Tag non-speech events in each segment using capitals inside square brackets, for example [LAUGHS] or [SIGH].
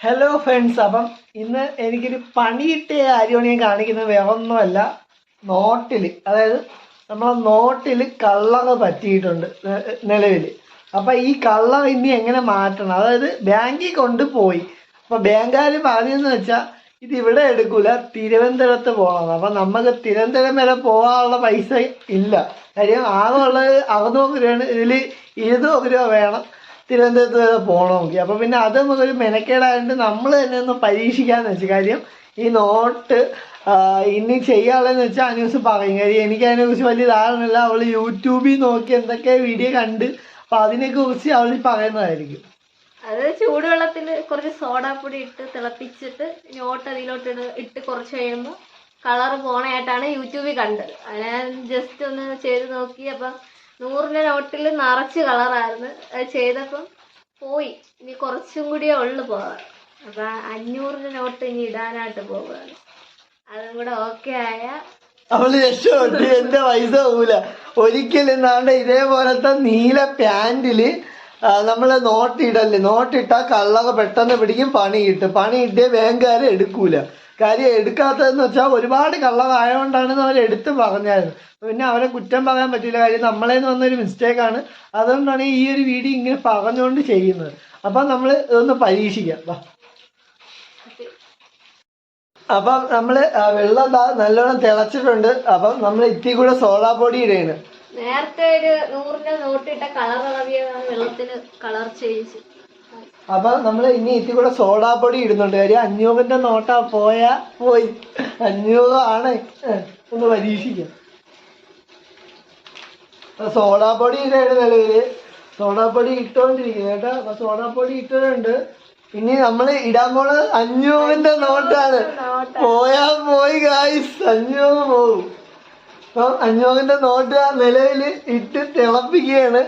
Hello friends അപ്പം ഇന്ന് എനിക്കൊരു പണിയിട്ട ഞാൻ കാണിക്കുന്നത്. വേറെ ഒന്നുമല്ല നോട്ടിൽ അതായത് നമ്മളെ നോട്ടിൽ കള്ളങ്ങ് പറ്റിയിട്ടുണ്ട് നിലവിൽ അപ്പം ഈ കള്ളർ ഇനി എങ്ങനെ മാറ്റണം? അതായത് ബാങ്കിൽ കൊണ്ടുപോയി. അപ്പം ബാങ്കുകാർ പറഞ്ഞതെന്ന് വെച്ചാൽ ഇത് ഇവിടെ എടുക്കൂല തിരുവനന്തപുരത്ത് പോകണം. അപ്പം നമുക്ക് തിരുവനന്തപുരം വരെ പോകാനുള്ള പൈസ ഇല്ല. കാര്യം ആകെയുള്ളത് അറുന്നൂറ് രൂപയാണ് ഇതിൽ ഇരുന്നൂറ് രൂപ വേണം. തിരുവനന്തപുരത്ത് വരെ പോകണമെങ്കിൽ അപ്പം പിന്നെ അത് നമുക്കൊരു മെനക്കേടായതുകൊണ്ട് നമ്മൾ തന്നെ ഒന്ന് പരീക്ഷിക്കാന്ന് വെച്ചു. കാര്യം ഈ നോട്ട് ഇനി ചെയ്യാനുള്ളതെന്ന് വെച്ചാൽ അന്യൂസ് പറയും. കാര്യം എനിക്ക് അതിനെക്കുറിച്ച് വലിയ ധാരണയില്ല. അവൾ യൂട്യൂബിൽ നോക്കി എന്തൊക്കെ വീഡിയോ കണ്ട് അപ്പം അതിനെക്കുറിച്ച് അവൾ പറയുന്നതായിരിക്കും. അത് ചൂടുവെള്ളത്തിൽ കുറച്ച് സോഡാപ്പൊടി ഇട്ട് തിളപ്പിച്ചിട്ട് നോട്ട് അതിലോട്ട് ഇട്ട് കുറച്ച് കഴിയുമ്പോൾ കളർ പോണായിട്ടാണ് യൂട്യൂബിൽ കണ്ടത്. ഞാൻ ജസ്റ്റ് ഒന്ന് ചെയ്ത് നോക്കി. അപ്പം നൂറിന്റെ നോട്ടിൽ നിറച്ച് കളറായിരുന്നു. അത് ചെയ്തപ്പം പോയി. ഇനി കുറച്ചും കൂടിയേ ഉള്ളു പോകാൻ. അപ്പം അഞ്ഞൂറിന്റെ നോട്ട് ഇനി ഇടാനായിട്ട് പോവുകയാണ്. അതും കൂടെ ഓക്കെ ആയ അവൾ രക്ഷപ്പെട്ടു. എന്റെ പൈസ പോകൂല ഒരിക്കലും നാണ്ട ഇതേപോലത്തെ നീല പാന്റിൽ നമ്മൾ നോട്ട് ഇടല്ലേ? നോട്ട് ഇട്ടാൽ കള്ളക പെട്ടെന്ന് പിടിക്കും പണി കിട്ടും. പണി കിട്ടിയ ബാങ്കുകാരെ എടുക്കൂല. കാര്യം എടുക്കാത്തതെന്ന് വെച്ചാൽ ഒരുപാട് കള്ളവായതുകൊണ്ടാണ് അവർ എടുത്ത് പറഞ്ഞായിരുന്നു. പിന്നെ അവരെ കുറ്റം പറയാൻ പറ്റില്ല. കാര്യം നമ്മളേന്ന് വന്നൊരു മിസ്റ്റേക്കാണ്. അതുകൊണ്ടാണ് ഈ ഒരു വീഡിയോ ഇങ്ങനെ പറഞ്ഞുകൊണ്ട് ചെയ്യുന്നത്. അപ്പം നമ്മൾ ഇതൊന്ന് പരീക്ഷിക്കാം. അപ്പം നമ്മൾ വെള്ളം നല്ലോണം തിളച്ചിട്ടുണ്ട്. അപ്പം നമ്മൾ ഇത്തി കൂടെ സോഡാ പൊടി ഇടയാണ്. നേരത്തെ ഒരു നൂറിന്റെ നോട്ടിട്ട കളർ ഇളവിയതാണ് വെള്ളത്തിന് കളർ ചേഞ്ച് അപ്പം നമ്മൾ ഇനി ഇത്തി കൂടെ സോഡാപ്പൊടി ഇടുന്നുണ്ട്. കാര്യം അഞ്ഞൂറിന്റെ നോട്ടാ പോയാ പോയി. അഞ്ഞൂറാണ് ഒന്ന് പരീക്ഷിക്കാം. സോഡാപ്പൊടി സോഡാ പൊടി ഇടയാണ് നിലവിൽ. സോഡാപ്പൊടി പൊടി ഇട്ടോണ്ടിരിക്കുന്നത് കേട്ടോ. അപ്പൊ സോഡാപ്പൊടി ഇട്ടുണ്ട് ഇനി നമ്മൾ ഇടാൻ പോണത് അഞ്ഞൂറിന്റെ നോട്ടാണ്. പോയാ പോയി ഗായ്സ് അഞ്ഞൂറ് പോകും അപ്പം അഞ്ഞൂറിന്റെ നോട്ട് ആ നിലവിൽ ഇട്ട് തിളപ്പിക്കുകയാണ്.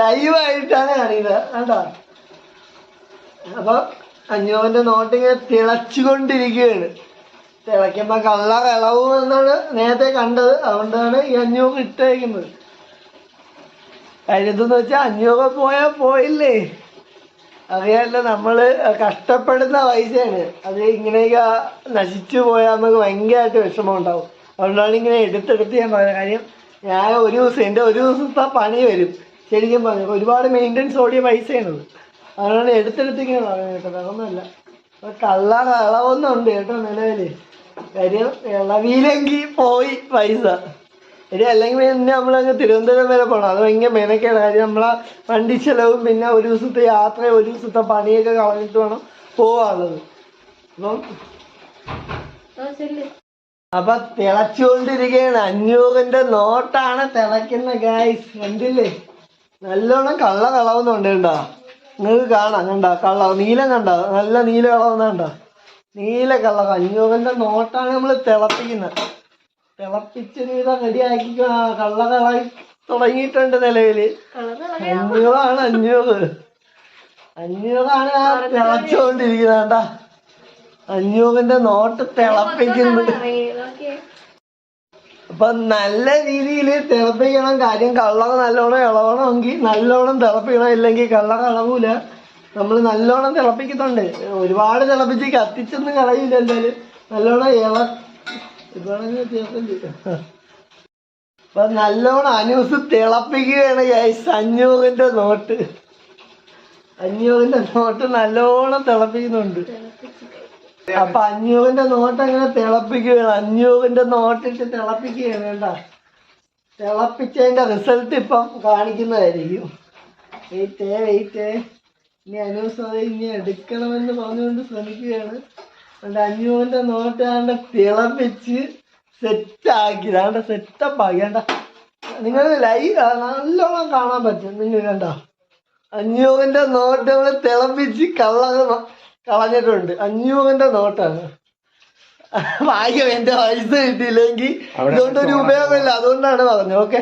ലൈവായിട്ടാണ് അറിയുന്നത് കേട്ടോ അപ്പൊ അഞ്ഞൂറിന്റെ നോട്ട് ഇങ്ങനെ തിളച്ചുകൊണ്ടിരിക്കുകയാണ്. തിളയ്ക്കുമ്പോ കള്ള ഇളവ് എന്നാണ് നേരത്തെ കണ്ടത്. അതുകൊണ്ടാണ് ഈ അഞ്ഞൂറ് ഇട്ടേക്കുന്നത്. കരുതെന്ന് വെച്ചാൽ അഞ്ഞൂറ് പോയാൽ പോയില്ലേ? അറിയാമല്ലോ നമ്മൾ കഷ്ടപ്പെടുന്ന പൈസയാണ്. അത് ഇങ്ങനെയൊക്കെ നശിച്ചു പോയാൽ നമുക്ക് ഭയങ്കരമായിട്ട് വിഷമം ഉണ്ടാവും അതുകൊണ്ടാണ് ഇങ്ങനെ എടുത്തെടുത്ത് ഞാൻ പറയുന്നത് കാര്യം ഞാൻ ഒരു ദിവസം എന്റെ ഒരു ദിവസത്തെ പണി വരും. ശരിക്കും പറഞ്ഞു ഒരുപാട് മെയിന്റനൻസ് ഓടിയ പൈസയാണത് അതുകൊണ്ടാണ് എടുത്തെടുത്തിങ്ങനെ പറയുന്നത് കേട്ടോ. വേറൊന്നുമല്ല. അപ്പൊ കള്ള കളവൊന്നുണ്ട് കേട്ടോ നിലവിൽ. കാര്യം ഇളവിയിലെങ്കിൽ പോയി പൈസ. ഇനി അല്ലെങ്കിൽ പിന്നെ നമ്മളങ്ങ് തിരുവനന്തപുരം വരെ പോകണം അത് ഭയങ്കര മെനക്കേട്. കാര്യം നമ്മളെ വണ്ടി ചെലവും പിന്നെ ഒരു ദിവസത്തെ യാത്രയും ഒരു ദിവസത്തെ പണിയൊക്കെ കളഞ്ഞിട്ട് വേണം പോവാനുള്ളത്. അപ്പം അപ്പൊ തിളച്ചുകൊണ്ടിരിക്കുകയാണ് അഞ്ഞൂറിന്റെ നോട്ടാണ് തിളയ്ക്കുന്ന ഗായ്സ് കണ്ടില്ലേ? നല്ലോണം കള്ള കളവുന്നുണ്ട് കണ്ടാ നിങ്ങൾക്ക് കാണാം കണ്ട കള്ള നീലം കണ്ട നല്ല നീല കളവുന്ന കണ്ട നീല കളർ അഞ്ഞൂറിന്റെ നോട്ടാണ് നമ്മൾ തിളപ്പിക്കുന്നത്. തിളപ്പിച്ചൊരു വിധം റെഡിയാക്കി കള്ള കളായി തുടങ്ങിയിട്ടുണ്ട് കളർ അഞ്ഞൂറാണ് അഞ്ഞൂറ്. അഞ്ഞൂറാണ് ആ തിളച്ചുകൊണ്ടിരിക്കുന്നത് കണ്ട. അഞ്ഞൂറിന്റെ നോട്ട് തിളപ്പിക്കുന്നത്. അപ്പൊ നല്ല രീതിയിൽ തിളപ്പിക്കണം കാര്യം കള്ളറ നല്ലോണം ഇളവണമെങ്കിൽ നല്ലോണം തിളപ്പിക്കണം ഇല്ലെങ്കിൽ കള്ളറ ഇളവൂല നമ്മൾ നല്ലോണം തിളപ്പിക്കുന്നുണ്ട് ഒരുപാട് തിളപ്പിച്ച് കത്തിച്ചൊന്നും കളയില്ല എന്തായാലും. നല്ലോണം ഇള. അപ്പൊ നല്ലോണം അനൂസ് തിളപ്പിക്കുകയാണ് ഗൈസ് അഞ്ഞൂറിന്റെ നോട്ട് അഞ്ഞൂറിന്റെ നോട്ട് നല്ലോണം തിളപ്പിക്കുന്നുണ്ട്. അപ്പൊ അഞ്ഞൂറിന്റെ നോട്ട് അങ്ങനെ തിളപ്പിക്കുകയാണ്. അഞ്ഞൂറിന്റെ നോട്ടിട്ട് തിളപ്പിക്കുകയാണ് കേട്ടാ. തിളപ്പിച്ചതിന്റെ റിസൾട്ട് ഇപ്പം കാണിക്കുന്നതായിരിക്കും. വെയിറ്റേ വെയിറ്റേ. ഇനി അനുസരി ഇനി എടുക്കണമെന്ന് പറഞ്ഞുകൊണ്ട് ശ്രമിക്കുകയാണ്. അതുകൊണ്ട് അഞ്ഞൂറിന്റെ നോട്ട് ആണ്ട് തിളപ്പിച്ച് സെറ്റാക്കി അതാണ്ട് സെറ്റപ്പ് ആക്കി. വേണ്ട നിങ്ങൾ ലൈവ് നല്ലോണം കാണാൻ പറ്റും. നിങ്ങൾ കണ്ടോ? അഞ്ഞൂറിന്റെ നോട്ട് നമ്മൾ തിളപ്പിച്ച് കള്ള കളഞ്ഞിട്ടുണ്ട്. അഞ്ഞൂറിന്റെ നോട്ടാണ്. ഭാഗ്യം എന്റെ പൈസ കിട്ടിയില്ലെങ്കിൽ ഇതുകൊണ്ട് ഒരു ഉപയോഗമില്ല. അതുകൊണ്ടാണ് പറഞ്ഞത്. ഓക്കെ.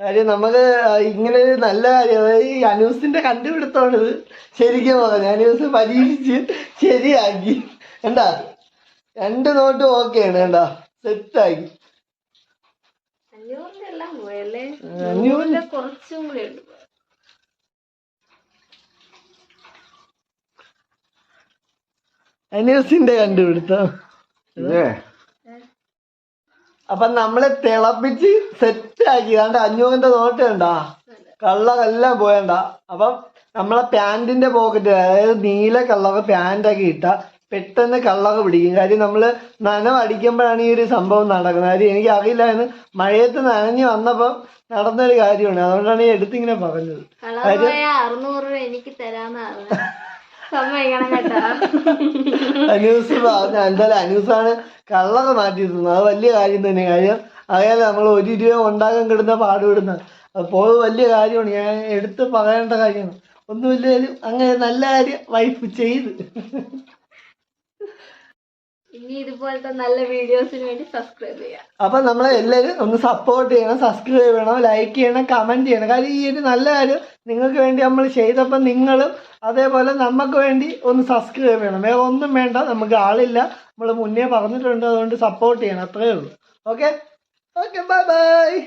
കാര്യം നമ്മൾ ഇങ്ങനെ ഒരു നല്ല കാര്യം അതായത് ഈ അനൂസിന്റെ കണ്ടുപിടുത്തമാണ് ഇത്. ശരിക്കും പറഞ്ഞു അനൂസ് പരീക്ഷിച്ച് ശരിയാക്കി. എന്താ രണ്ട് നോട്ടും ഓക്കെയാണ്. എന്താ സെറ്റാക്കി അഞ്ഞൂറിന്റെ എല്ലാം പോയല്ലേ അഞ്ഞൂറിന്റെ- അഞ്ഞൂറിന്റെ കുറച്ചും കൂടെ ഉണ്ട്. അനൂസിന്റെ കണ്ടുപിടുത്തം. അപ്പൊ നമ്മളെ തിളപ്പിച്ച് സെറ്റ് ആക്കി കണ്ട അഞ്ഞൂറിന്റെ നോട്ട് കണ്ടാ? കള്ളറെല്ലാം പോയണ്ട? അപ്പം നമ്മളെ പാന്റിന്റെ പോക്കറ്റ് അതായത് നീല കളർ പാന്റൊക്കെ ഇട്ട പെട്ടെന്ന് കള്ളറ് പിടിക്കും. കാര്യം നമ്മൾ നനവ് അടിക്കുമ്പോഴാണ് ഈ ഒരു സംഭവം നടക്കുന്നത്. കാര്യം എനിക്ക് അറിയില്ലായിരുന്നു മഴയത്ത് നനഞ്ഞു വന്നപ്പം നടന്നൊരു കാര്യമാണ്. അതുകൊണ്ടാണ് ഈ എടുത്തിങ്ങനെ പറഞ്ഞത്. അറുന്നൂറ് രൂപ എനിക്ക് തരാന്ന് [LAUGHS] സമ്മതിക്കണം കേട്ടാ അനൂസ് എന്തായാലും അനൂസാണ് കള്ളൊക്കെ മാറ്റി തന്നത് അത് വലിയ കാര്യം തന്നെ. കാര്യം അതായത് നമ്മൾ ഒരു രൂപ ഉണ്ടാക്കാൻ കിടുന്ന പാടുപെടുന്ന. അപ്പോൾ വലിയ കാര്യമാണ്. ഞാൻ എടുത്ത് പറയേണ്ട കാര്യമാണ്. ഒന്നുമില്ല അങ്ങനെ നല്ല കാര്യം വൈഫ് ചെയ്ത്. ഇനി ഇതുപോലത്തെ നല്ല വീഡിയോസിന് വേണ്ടി സബ്സ്ക്രൈബ് ചെയ്യാം. അപ്പൊ നമ്മളെ എല്ലാവരും ഒന്ന് സപ്പോർട്ട് ചെയ്യണം സബ്സ്ക്രൈബ് ചെയ്യണം ലൈക്ക് ചെയ്യണം കമന്റ് ചെയ്യണം. കാര്യം ഈ ഒരു നല്ല കാര്യം നിങ്ങൾക്ക് വേണ്ടി നമ്മൾ ചെയ്തപ്പോൾ നിങ്ങളും അതേപോലെ നമുക്ക് വേണ്ടി ഒന്ന് സബ്സ്ക്രൈബ് ചെയ്യണം. വേറെ ഒന്നും വേണ്ട. നമുക്ക് ആളില്ല. നമ്മൾ മുന്നേ പറഞ്ഞിട്ടുണ്ട്. അതുകൊണ്ട് സപ്പോർട്ട് ചെയ്യണം. അത്രേ ഉള്ളൂ. Okay okay bye bye